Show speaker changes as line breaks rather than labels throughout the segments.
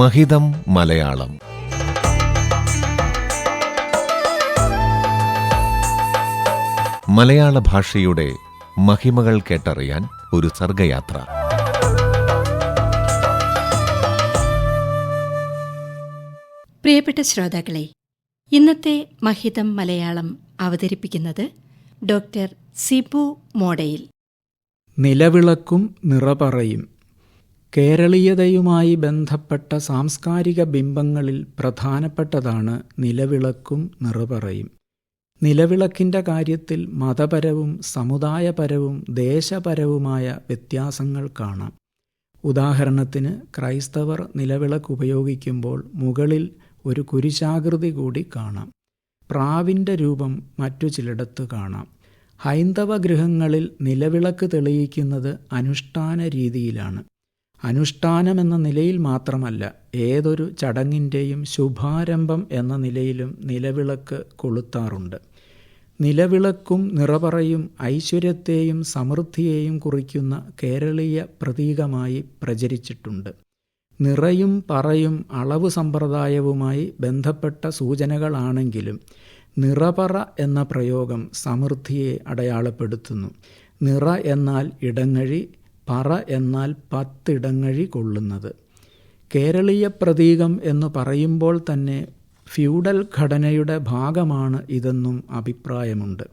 മഹിതം മലയാളം. മലയാള ഭാഷയുടെ മഹിമകൾ കേട്ടറിയാൻ ഒരു സർഗയാത്ര.
പ്രിയപ്പെട്ട ശ്രോതാക്കളെ ഇന്നത്തെ മഹിതം മലയാളം അവതരിപ്പിക്കുന്നത് ഡോക്ടർ സിബു മോഡയിൽ.
നിലവിളക്കും നിറപറയും. കേരളീയതയുമായി ബന്ധപ്പെട്ട സാംസ്കാരിക ബിംബങ്ങളിൽ പ്രധാനപ്പെട്ടതാണ് നിലവിളക്കും നിറപറയും. നിലവിളക്കിന്റെ കാര്യത്തിൽ മതപരവും സമുദായപരവും ദേശപരവുമായ വ്യത്യാസങ്ങൾ കാണാം. ഉദാഹരണത്തിന് ക്രൈസ്തവർ നിലവിളക്ക് ഉപയോഗിക്കുമ്പോൾ മുകളിൽ ഒരു കുരിശാകൃതി കൂടി കാണാം. പ്രാവിന്റെ രൂപം മറ്റു ചിലയിടത്ത് കാണാം. ഹൈന്ദവ ഗൃഹങ്ങളിൽ നിലവിളക്ക് തെളിയിക്കുന്നത് അനുഷ്ഠാന രീതിയിലാണ്. അനുഷ്ഠാനമെന്ന നിലയിൽ മാത്രമല്ല ഏതൊരു ചടങ്ങിന്റെയും ശുഭാരംഭം എന്ന നിലയിലും നിലവിളക്ക് കൊളുത്താറുണ്ട്. നിലവിളക്കും നിറപറയും ഐശ്വര്യത്തെയും സമൃദ്ധിയെയും കുറിക്കുന്ന കേരളീയ പ്രതീകമായി പ്രചരിച്ചിട്ടുണ്ട്. നിറയും പറയും അളവ് സമ്പ്രദായവുമായി ബന്ധപ്പെട്ട സൂചനകളാണെങ്കിലും നിറപറ എന്ന പ്രയോഗം സമൃദ്ധിയെ അടയാളപ്പെടുത്തുന്നു. നിറ എന്നാൽ ഇടങ്ങഴി പറ എന്നാൽ പത്തിടങ്ങഴി കൊള്ളുന്നത്. കേരളീയ പ്രതീകം എന്ന് പറയുമ്പോൾ തന്നെ ഫ്യൂഡൽ ഘടനയുടെ ഭാഗമാണ് ഇതെന്നും അഭിപ്രായമുണ്ട്.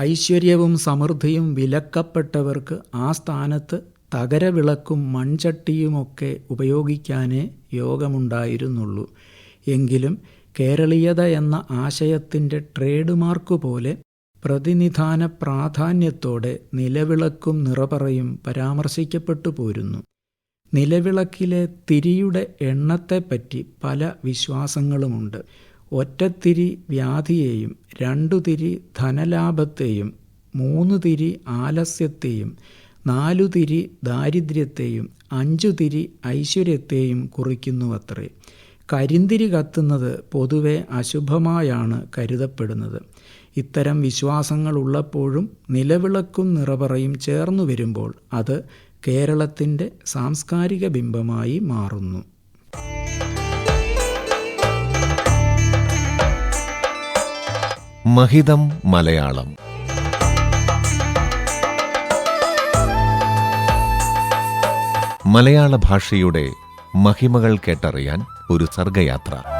ഐശ്വര്യവും സമൃദ്ധിയും വിലക്കപ്പെട്ടവർക്ക് ആ സ്ഥാനത്ത് തകരവിളക്കും മൺചട്ടിയുമൊക്കെ ഉപയോഗിക്കാനേ യോഗമുണ്ടായിരുന്നുള്ളൂ. എങ്കിലും കേരളീയത എന്ന ആശയത്തിന്റെ ട്രേഡ് മാർക്ക് പോലെ പ്രതിനിധാന പ്രാധാന്യത്തോടെ നിലവിളക്കും നിറപറയും പരാമർശിക്കപ്പെട്ടു പോരുന്നു. നിലവിളക്കിലെ തിരിയുടെ എണ്ണത്തെപ്പറ്റി പല വിശ്വാസങ്ങളുമുണ്ട്. ഒറ്റത്തിരി വ്യാധിയെയും രണ്ടു തിരി ധനലാഭത്തെയും മൂന്ന് തിരി ആലസ്യത്തെയും നാലു തിരി ദാരിദ്ര്യത്തെയും അഞ്ചു തിരി ഐശ്വര്യത്തെയും കുറിക്കുന്നുവത്രേ. കരിന്തിരി കത്തുന്നത് പൊതുവെ അശുഭമായാണ് കരുതപ്പെടുന്നത്. ഇത്തരം വിശ്വാസങ്ങളുള്ളപ്പോഴും നിലവിളക്കും നിറപറയും ചേർന്നു വരുമ്പോൾ അത് കേരളത്തിന്റെ സാംസ്കാരിക ബിംബമായി മാറുന്നു.
മഹിതം മലയാളം. മലയാള ഭാഷയുടെ മഹിമകൾ കേട്ടറിയാൻ ഒരു സർഗയാത്ര.